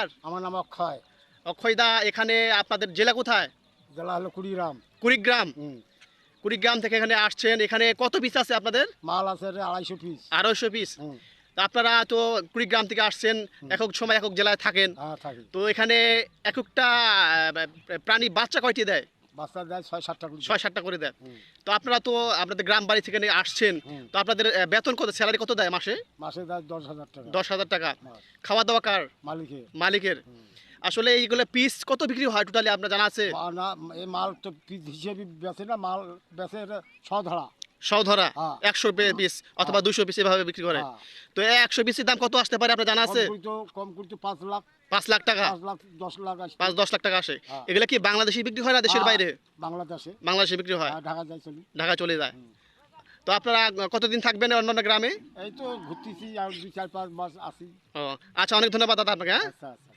আপনার আমার নাম অক্ষয়। অক্ষয়দা এখানে আপনাদের জেলা কোথায়? জেলা হলো কুড়িগ্রাম। কুড়িগ্রাম। কুড়িগ্রাম থেকে এখানে আসছেন। এখানে কত পিস আছে আপনাদের? মাল আছে আড়াইশো পিস আড়াইশো পিস তা আপনারা তো কুড়িগ্রাম থেকে আসছেন একক সময় একক জেলায় থাকেন। হ্যাঁ তো এখানে এককটা একটা প্রাণী বাচ্চা কয়টি দেয়? বাচ্চা দেয় ছয় সাতটা করে ছয় সাতটা করে দেয়। তো আপনারা তো আপনাদের গ্রাম বাড়ি থেকে আসছেন তো আপনাদের বেতন কত স্যালারি কত দেয় মাসে? মাসে দেয় দশ হাজার টাকা। দশ হাজার টাকা। খাওয়া দাওয়া কার? মালিকের। মালিকের। আসলে এইগুলো পিস কত বিক্রি হয় টোটালি আপনার জানা আছে? না এই মাল তো পিস হিসেবে বেচে না মাল বেচে সধরা ধরা। হ্যাঁ। একশো পিস অথবা দুশো পিস এভাবে বিক্রি করে। তো একশো পিসের দাম কত আসতে পারে আপনার জানা আছে? কম করতো পাঁচ লাখ। পাঁচ লাখ টাকা। পাঁচ দশ লাখ টাকা আসে। এগুলো কি বাংলাদেশি বিক্রি হয় না দেশের বাইরে? বাংলাদেশে। বাংলাদেশে বিক্রি হয়? ঢাকা যাই চলি। ঢাকা চলে যায়। তো আপনারা কতদিন থাকবেন অন্যান্য গ্রামে? এই তো ঘুরতেছি আর দুই চার পাঁচ মাস আসি ও আচ্ছা অনেক ধন্যবাদ দাদা আপনাকে হ্যাঁ? আচ্ছা আচ্ছা।